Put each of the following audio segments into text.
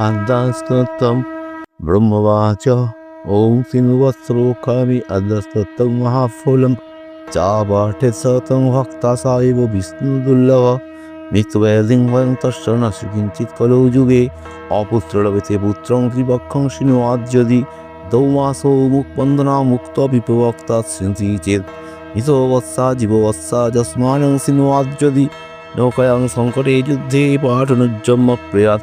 अधस्तत्तं ब्रह्मवाच ॐ सिंहवस्त्रोखामि अधस्तत्तं महाफलं चापाठे सतं भक्ता सा एव विष्णुदुर्लभ মৃত্যুব্যাধিং ভয়ং তস্য নাস্তি কিঞ্চিৎ কলৌ যুগে অপুত্রলভেতে পুত্রং ত্রিপক্ষং শৃণুয়াদ যদি দৌমাসো মুখবন্দনা মুক্ত বিপবক্তা স্মৃতি চেত হিতবৎসা জীববৎসা যস্মানং শৃণুয়াদ যদি নৌকায়াং সংকটে যুদ্ধে পাঠনুজ্জম্ম প্রেয়াত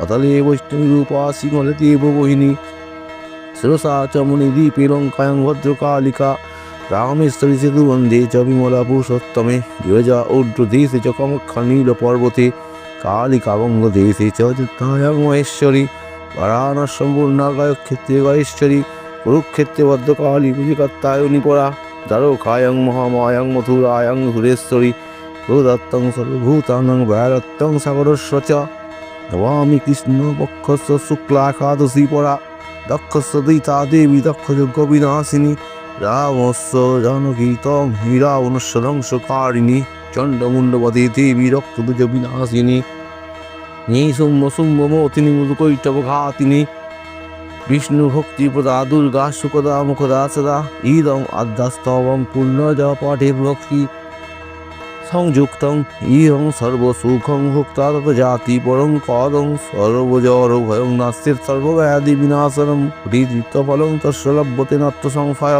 পাতালে বৈষ্ণবী রূপা সিংহলে দেব বহিনী শিরসা চ মুনিদীপে লঙ্কায়ং ভদ্রকালিকা রামেশ্বরী সেতু বন্দে চ বিমলা পুরুষোত্তমে বিরজা ঊর্ধ্বদেশে চ কমক্ষা নীল পর্বতে কালিকা বঙ্গদেশে চ চিত্তায়ং মহেশ্বরী বারাণসম্পূর্ণাগায় ক্ষেত্রে গয়েশ্বরী কুরুক্ষেত্রে ভদ্রকালী পুজিকাত্তায়নী পরা দ্বারকায়ং মহামায়ং মথুরায়ং সুরেশ্বরী প্রদত্তং সর্বভূতানং ব্যয়ত্তং সাগরস্ব চ নমামি কৃষ্ণ পক্ষস্য শুক্লাকাদশী পরা, দক্ষস্য দৈতা দেবী দক্ষযজ্ঞ বিনাশিনী রামস্য জানকীতম হীরা অনুসরংসকারিণী চণ্ডমুণ্ডপদে দেবী রক্তদুজ বিনাশিনী নিশুম্ভ শুম্ভ মোতিনী মুদুকৈটবঘাতিনী বিষ্ণু ভক্তি প্রদা দুর্গা সুকদা মুখদা সদা ইদম আদ্যাস্তবম পূর্ণজ পাঠে ভক্তি সংযুক্তং ইহং সর্বসুখং ভুক্তা তত জাতি পরং কদং সর্বজর ভয়ং নাস্তির সর্বব্যাধি বিনাশনম হৃদিত তস্য লভ্যতে নত্য সংফয়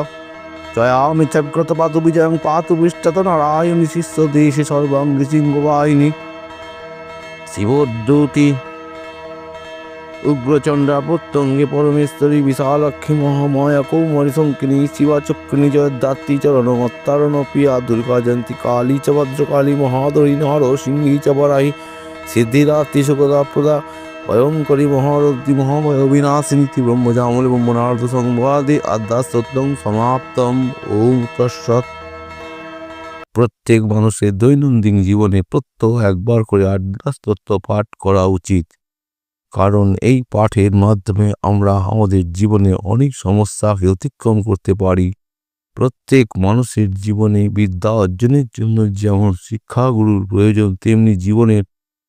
জয়ামি চক্রত পাতু বিজয়ং পাতু বিষ্টত নারায়ণী শিষ্য দেশে সর্বাঙ্গি সিংহবাহিনী শিবোদ্যুতি উগ্রচণ্ডা প্রত্যঙ্গে পরমেশ্বরী বিশালক্ষী মহামায়া কৌমারী শঙ্কিনী শিবা চক্রিণী জয়দাত্রী চরণ মত্তারণ প্রিয়া দুর্গা জয়ন্তী কালী চ ভদ্রকালী মহাদরী নর সিংহী চ বরাহী সিদ্ধিদাত্রী সুখদা প্রদা ভয়ঙ্করী মহারব্দি মহাভয় বিনাশিনী ব্রহ্মজামল ব্রহ্মনার্দ সংবাদে আদ্যাস্তত্বং সমাপ্তম। ওম তৎসৎ। প্রত্যেক মানুষের দৈনন্দিন জীবনে প্রত্যহ একবার করে আদ্যাস্তত্ব পাঠ করা উচিত। কারণ এই পাঠের মাধ্যমে আমরা আমাদের জীবনে অনেক সমস্যাকে অতিক্রম করতে পারি। প্রত্যেক মানুষের জীবনে বিদ্যা অর্জনের জন্য যেমন শিক্ষাগুরুর প্রয়োজন, তেমনি জীবনের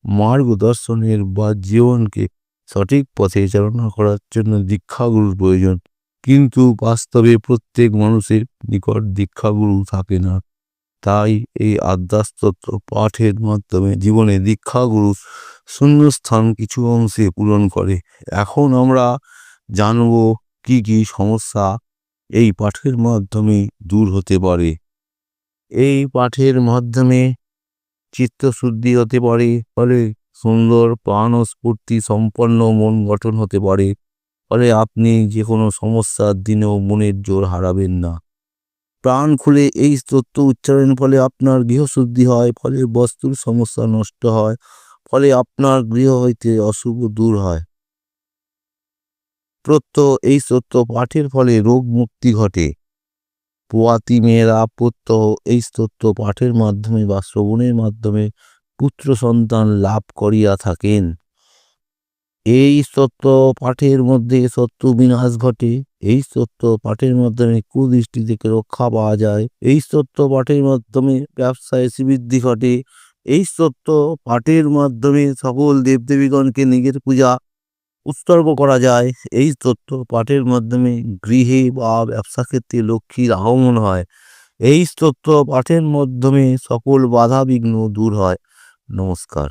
মার্গদর্শনের বা জীবনকে সঠিক পথে চালনা করার জন্য দীক্ষাগুরুর প্রয়োজন। কিন্তু বাস্তবে প্রত্যেক মানুষের নিকট দীক্ষাগুরু থাকে না। তাই এই আদ্যাস্তত্ব পাঠের মাধ্যমে জীবনে দীক্ষাগুরু শূন্যস্থান কিছু অংশে পূরণ করে। এখন আমরা জানব কি কি সমস্যা এই পাঠের মাধ্যমে দূর হতে পারে। এই পাঠের মাধ্যমে চিত্তশুদ্ধি হতে পারে, ফলে সুন্দর প্রাণ স্ফূর্তি সম্পন্ন মন গঠন হতে পারে, ফলে আপনি যে কোনো সমস্যার দিনেও মনের জোর হারাবেন না। প্রাণ খুলে এই তত্ত্ব উচ্চারণের ফলে আপনার গৃহশুদ্ধি হয়, ফলে বস্তুর সমস্যা নষ্ট হয়, ফলে আপনার গৃহ হইতে অশুভ দূর হয়। প্রত্যহ এই সত্য পাঠের ফলে রোগ মুক্তি ঘটে। পোয়াতি মেয়েরা প্রত্যহ এই স্তোত্র পাঠের মাধ্যমে বা শ্রবণের মাধ্যমে পুত্র সন্তান লাভ করিয়া থাকেন। এই স্তোত্র পাঠের মধ্যে শত্রু বিনাশ ঘটে। এই স্তোত্র পাঠের মাধ্যমে কুদৃষ্টি থেকে রক্ষা পাওয়া যায়। এই স্তোত্র পাঠের মাধ্যমে ব্যবসায় বৃদ্ধি ঘটে। এই স্তোত্র পাঠের মাধ্যমে সকল দেবদেবীগণকে নিজের পূজা উৎসর্গ করা যায়। এই স্তোত্র পাঠের মাধ্যমে গৃহে বা ব্যবসা ক্ষেত্রে লক্ষ্মীর আগমন হয়। এই স্তোত্র পাঠের মাধ্যমে সকল বাধা বিঘ্ন দূর হয়। নমস্কার।